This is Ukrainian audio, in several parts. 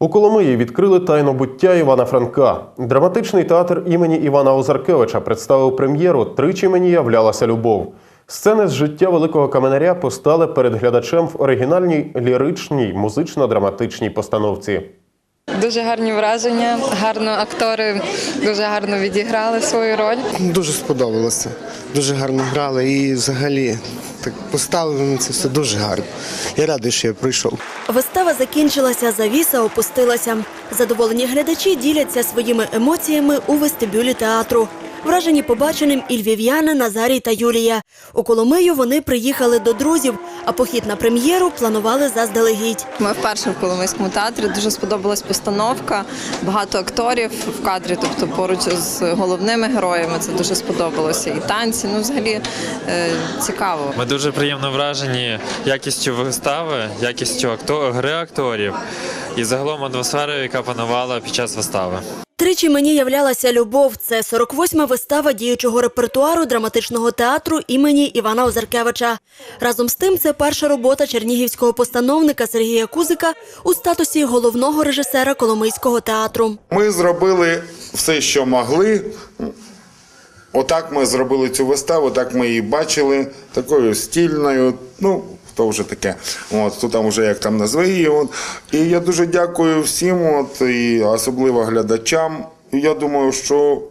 У Коломиї відкрили тайну буття Івана Франка. Драматичний театр імені Івана Озаркевича представив прем'єру Тричі мені являлася любов. Сцени з життя великого каменаря постали перед глядачем в оригінальній ліричній музично-драматичній постановці. Дуже гарні враження, гарно актори дуже гарно відіграли свою роль. Дуже сподобалося. Дуже гарно грали і взагалі так поставлено це все дуже гарно. Я радий, що я прийшов. Вистава закінчилася, завіса опустилася. Задоволені глядачі діляться своїми емоціями у вестибюлі театру. Вражені побаченим і львів'яни Назарій та Юлія. У Коломию вони приїхали до друзів, а похід на прем'єру планували заздалегідь. Ми вперше в Коломийському театрі дуже сподобалась постановка. Багато акторів в кадрі, тобто поруч з головними героями. Це дуже сподобалося. І танці, ну взагалі е, цікаво. Ми дуже приємно вражені якістю вистави, якістю акто- гри акторів і загалом атмосферою, яка панувала під час вистави. Тричі мені являлася любов. Це 48-ма вистава діючого репертуару драматичного театру імені Івана Озаркевича. Разом з тим, це перша робота чернігівського постановника Сергія Кузика у статусі головного режисера Коломийського театру. Ми зробили все, що могли. Отак ми зробили цю виставу, так ми її бачили, такою стільною. Ну, то вже таке. От, хто там вже як там назве її. От. І я дуже дякую всім, от, і особливо глядачам. І я думаю, що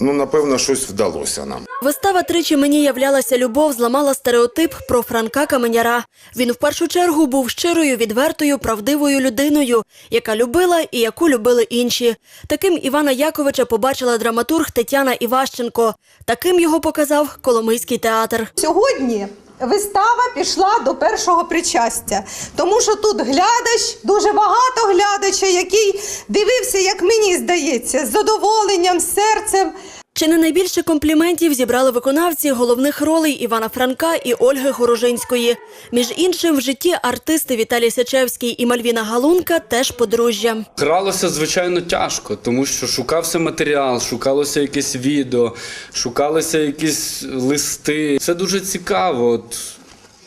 ну, напевно щось вдалося нам. Вистава тричі мені являлася любов, зламала стереотип про Франка Каменяра. Він в першу чергу був щирою, відвертою, правдивою людиною, яка любила і яку любили інші. Таким Івана Яковича побачила драматург Тетяна Іващенко. Таким його показав Коломийський театр. Сьогодні вистава пішла до першого причастя, тому що тут глядач, дуже багато глядача, який дивився, як мені здається, з задоволенням, серцем. Чи не найбільше компліментів зібрали виконавці головних ролей Івана Франка і Ольги Хорожинської. Між іншим, в житті артисти Віталій Сечевський і Мальвіна Галунка теж подружжя. Гралося звичайно тяжко, тому що шукався матеріал, шукалося якесь відео, шукалися якісь листи. Це дуже цікаво. От,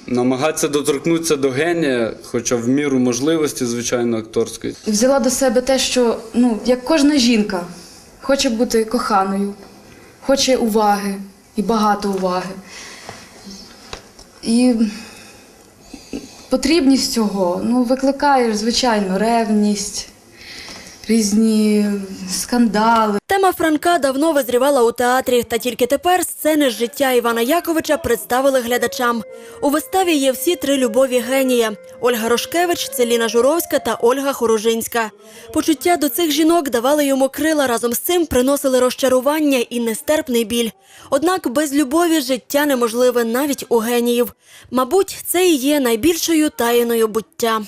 намагатися доторкнутися до генія, хоча в міру можливості, звичайно, акторської. взяла до себе те, що ну, як кожна жінка хоче бути коханою, хоче уваги і багато уваги. І потрібність цього ну, викликає, звичайно, ревність, різні скандали. Тема Франка давно визрівала у театрі, та тільки тепер сцени з життя Івана Яковича представили глядачам. У виставі є всі три любові генія: Ольга Рошкевич, Целіна Журовська та Ольга Хорожинська. Почуття до цих жінок давали йому крила разом з цим приносили розчарування і нестерпний біль. Однак без любові життя неможливе навіть у геніїв. Мабуть, це і є найбільшою таїною буття.